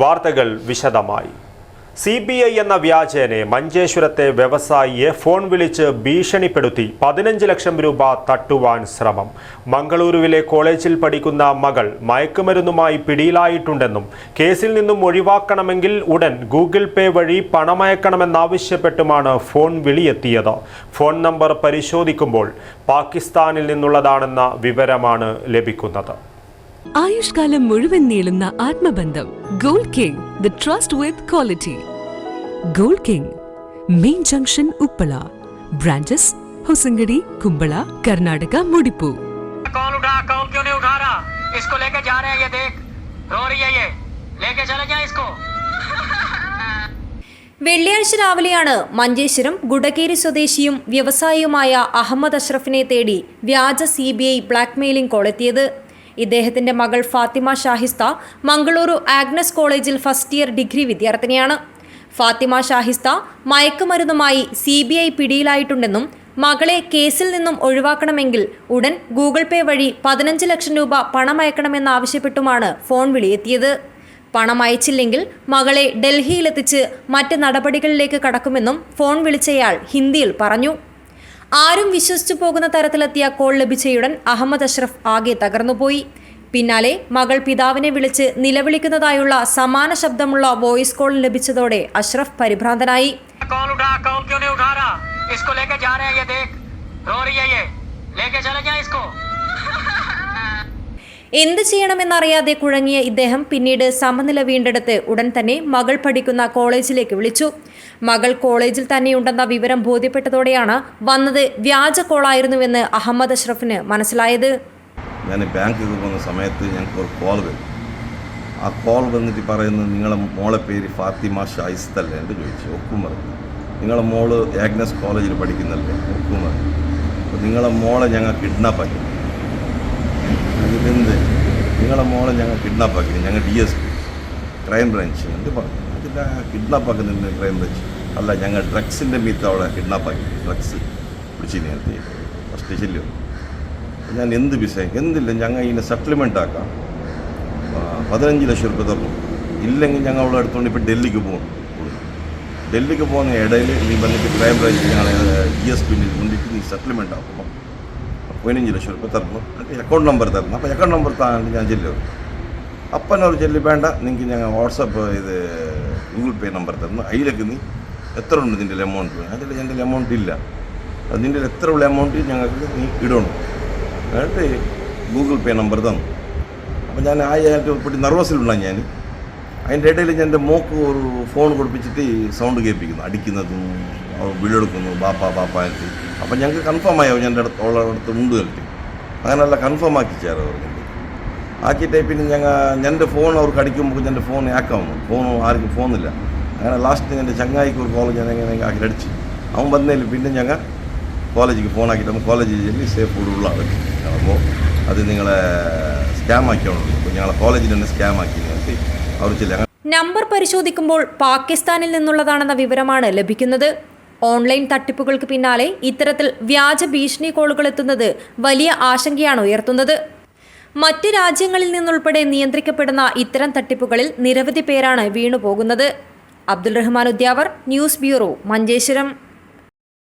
വാർത്തകൾ വിശദമായി. C B I എന്ന വ്യാജേനെ മഞ്ചേശ്വരത്തെ വ്യവസായിയെ ഫോൺ വിളിച്ച് ഭീഷണിപ്പെടുത്തി പതിനഞ്ച് ലക്ഷം രൂപ തട്ടുവാൻ ശ്രമം. മംഗളൂരുവിലെ കോളേജിൽ പഠിക്കുന്ന മകൾ മയക്കുമരുന്നുമായി പിടിയിലായിട്ടുണ്ടെന്നും കേസിൽ നിന്നും ഒഴിവാക്കണമെങ്കിൽ ഉടൻ ഗൂഗിൾ പേ വഴി പണമയക്കണമെന്നാവശ്യപ്പെട്ടുമാണ് ഫോൺ വിളിയെത്തിയത്. ഫോൺ നമ്പർ പരിശോധിക്കുമ്പോൾ പാകിസ്ഥാനിൽ നിന്നുള്ളതാണെന്ന വിവരമാണ് ലഭിക്കുന്നത്. ആയുഷ്കാലം മുഴുവൻ നീളുന്ന ആത്മബന്ധം Gold King the trust with quality Gold King main junction Uppala branches Hosangadi Kumbla Karnataka മുടിപ്പു call उठा कॉल क्यों नहीं उठा रहा इसको लेके जा रहे हैं ये देख रो रही है ये लेके चले जाए इसको വെള്ളിയാഴ്ച രാവിലെയാണ് മഞ്ചേശ്വരം ഗുഡകേരി സ്വദേശിയും വ്യവസായിയുമായ അഹമ്മദ് അഷ്റഫിനെ തേടി വ്യാജ C B I blackmailing call എത്തിയത് ഇദ്ദേഹത്തിന്റെ മകൾ ഫാത്തിമ ഷാഹിസ്ത മംഗളൂരു ആഗ്നസ് കോളേജിൽ ഫസ്റ്റ് ഇയർ ഡിഗ്രി വിദ്യാർത്ഥിനിയാണ്. ഫാത്തിമ ഷാഹിസ്ത മയക്കുമരുന്നുമായി സി ബി ഐ പിടിയിലായിട്ടുണ്ടെന്നും മകളെ കേസിൽ നിന്നും ഒഴിവാക്കണമെങ്കിൽ ഉടൻ ഗൂഗിൾ പേ വഴി പതിനഞ്ച് ലക്ഷം രൂപ പണം പണമയക്കണമെന്നാവശ്യപ്പെട്ടുമാണ് ഫോൺ വിളിയെത്തിയത്. പണം അയച്ചില്ലെങ്കിൽ മകളെ ഡൽഹിയിലെത്തിച്ച് മറ്റ് നടപടികളിലേക്ക് കടക്കുമെന്നും ഫോൺ വിളിച്ചയാൾ ഹിന്ദിയിൽ പറഞ്ഞു. ആരും വിശ്വസിച്ചു പോകുന്ന തരത്തിലെത്തിയ കോൾ ലഭിച്ചയുടൻ അഹമ്മദ് അഷ്റഫ് ആകെ തകർന്നുപോയി. പിന്നാലെ മകൾ പിതാവിനെ വിളിച്ച് നിലവിളിക്കുന്നതായുള്ള സമാന ശബ്ദമുള്ള വോയിസ് കോൾ ലഭിച്ചതോടെ അഷ്റഫ് പരിഭ്രാന്തനായി. कॉल എന്ത് ചെയ്യണമെന്നറിയാതെ കുഴങ്ങിയ ഇദ്ദേഹം പിന്നീട് സമനില വീണ്ടെടുത്ത് ഉടൻ തന്നെ മകൾ പഠിക്കുന്ന കോളേജിലേക്ക് വിളിച്ചു. മകൾ കോളേജിൽ തന്നെയുണ്ടെന്ന വിവരം ബോധ്യപ്പെട്ടതോടെയാണ് വന്നത് വ്യാജ കോളായിരുന്നുവെന്ന് അഹമ്മദ് അഷ്റഫിന് മനസ്സിലായത്. ഞാൻ ബാങ്കിൽ പോകുന്ന സമയത്ത് ഞങ്ങൾക്ക് ഒരു കോൾ വരും ആ കോൾ വന്നിട്ട് പറയുന്നത് നിങ്ങളെ മോളെ പേര് ഫാത്തിമ ഷായിസ്തല്ലേ എന്ന് ചോദിച്ചു. പറഞ്ഞു. നിങ്ങളെ മോൾ ആഗ്നസ് കോളേജിൽ പഠിക്കുന്നല്ലേ? ഒക്കും പറഞ്ഞു. നിങ്ങളെ മോളെ ഞങ്ങൾ കിഡ്നാപ്പാക്കി ഇതിലെന്ത് നിങ്ങളെ മോളെ ഞങ്ങൾ കിഡ്നാപ്പാക്കി ഞങ്ങൾ D S P crime branch എന്ത് പറഞ്ഞു അതില്ല കിഡ്നാപ്പാക്കുന്നുണ്ട് ക്രൈം ബ്രാഞ്ച് അല്ല ഞങ്ങൾ ഡ്രഗ്സിന്റെ മീത്ത് അവിടെ കിഡ്നാപ്പാക്കി ഡ്രഗ്സ് പിടിച്ച് നേരത്തെ ഫസ്റ്റ് ശല്യം ഞാൻ എന്ത് വിഷയം എന്തില്ല ഞങ്ങൾ ഇതിനെ സെറ്റിൽമെന്റ് ആക്കാം. പതിനഞ്ച് ലക്ഷം റുപ്യ തന്നു. ഇല്ലെങ്കിൽ ഞങ്ങൾ അവളെ എടുത്തുകൊണ്ട് ഇപ്പോൾ ഡൽഹിക്ക് പോകും ഡൽഹിക്ക് പോകുന്ന ഇടയിൽ നീ വന്നിട്ട് ക്രൈം ബ്രാഞ്ച് ഞങ്ങളെ ജി എസ് പിന്നിൽ കൊണ്ടിട്ട് നീ സെറ്റിൽമെന്റ് ആക്കുമ്പോൾ പതിനഞ്ച് ലക്ഷം രൂപ തരണം. അക്കൗണ്ട് നമ്പർ തരണം. അപ്പോൾ അക്കൗണ്ട് നമ്പർ താങ്കൾ ഞാൻ ചെല്ലും. അപ്പം എന്നോട് ചെല്ലി വേണ്ട നിങ്ങൾക്ക് ഞങ്ങൾ വാട്സപ്പ് ഇത് ഗൂഗിൾ പേ നമ്പർ തരണം. അതിലേക്ക് നീ എത്ര ഉണ്ട് നിന്റെ എമൗണ്ട് അതിൽ എന്റെ എമൗണ്ട് ഇല്ല. അതിന്റെ എത്ര ഉള്ള എമൗണ്ട് ഞങ്ങൾക്ക് നീ ഇടണം. എന്നിട്ട് ഗൂഗിൾ പേ നമ്പർ തന്നു. അപ്പം ഞാൻ ആയിട്ട് പെട്ടി നെർവസിലുള്ള ഞാൻ. അതിന്റെ ഇടയിൽ ഞാൻ എന്റെ മോക്ക് ഒരു ഫോൺ കൊടുപ്പിച്ചിട്ട് സൗണ്ട് കേൾപ്പിക്കുന്നു. അടിക്കുന്നതും വീടെടുക്കുന്നു ബാപ്പ ബാപ്പ ആയിട്ട് അപ്പം ഞങ്ങൾക്ക് കൺഫേം ആയോ ഞാൻ അടുത്ത് ഉള്ളടുത്ത് ഉണ്ട് കളിക്കും അങ്ങനെയല്ല കൺഫേം ആക്കി ചേരാ അവർ ആക്കിയിട്ട് പിന്നെ ഞങ്ങൾ എന്റെ ഫോൺ അവർക്ക് അടിക്കുമ്പോൾ എന്റെ ഫോൺ ആക്കാവുന്നു ഫോൺ ആർക്കും ഫോണില്ല അങ്ങനെ ലാസ്റ്റ് എന്റെ ചങ്ങായിക്ക് ഒരു കോളേജ് ഞാൻ എങ്ങനെ ആക്കി അടിച്ച്. അവൻ വന്നതിൽ പിന്നെ ഞങ്ങൾ കോളേജിക്ക് ഫോൺ ആക്കിയിട്ട് നമ്മൾ കോളേജിൽ ചെല്ലി സേഫ് ഉള്ള ആൾക്ക് അപ്പോൾ അത് നിങ്ങളെ സ്കാം ആക്കിയാണല്ലോ അപ്പോൾ ഞങ്ങളെ കോളേജിൽ തന്നെ സ്കാം ആക്കി നിർത്തി അവർ ചെല്ലി. നമ്പർ പരിശോധിക്കുമ്പോൾ പാകിസ്ഥാനിൽ നിന്നുള്ളതാണെന്ന വിവരമാണ് ലഭിക്കുന്നത്. ഓൺലൈൻ തട്ടിപ്പുകൾക്ക് പിന്നാലെ ഇത്തരത്തിൽ വ്യാജ ഭീഷണി കോളുകൾ എത്തുന്നത് വലിയ ആശങ്കയാണ് ഉയർത്തുന്നത്. മറ്റ് രാജ്യങ്ങളിൽ നിന്നുൾപ്പെടെ നിയന്ത്രിക്കപ്പെടുന്ന ഇത്തരം തട്ടിപ്പുകളിൽ നിരവധി പേരാണ് വീണുപോകുന്നത്. Abdul Rahman Udyavar news bureau Manjeshwaram.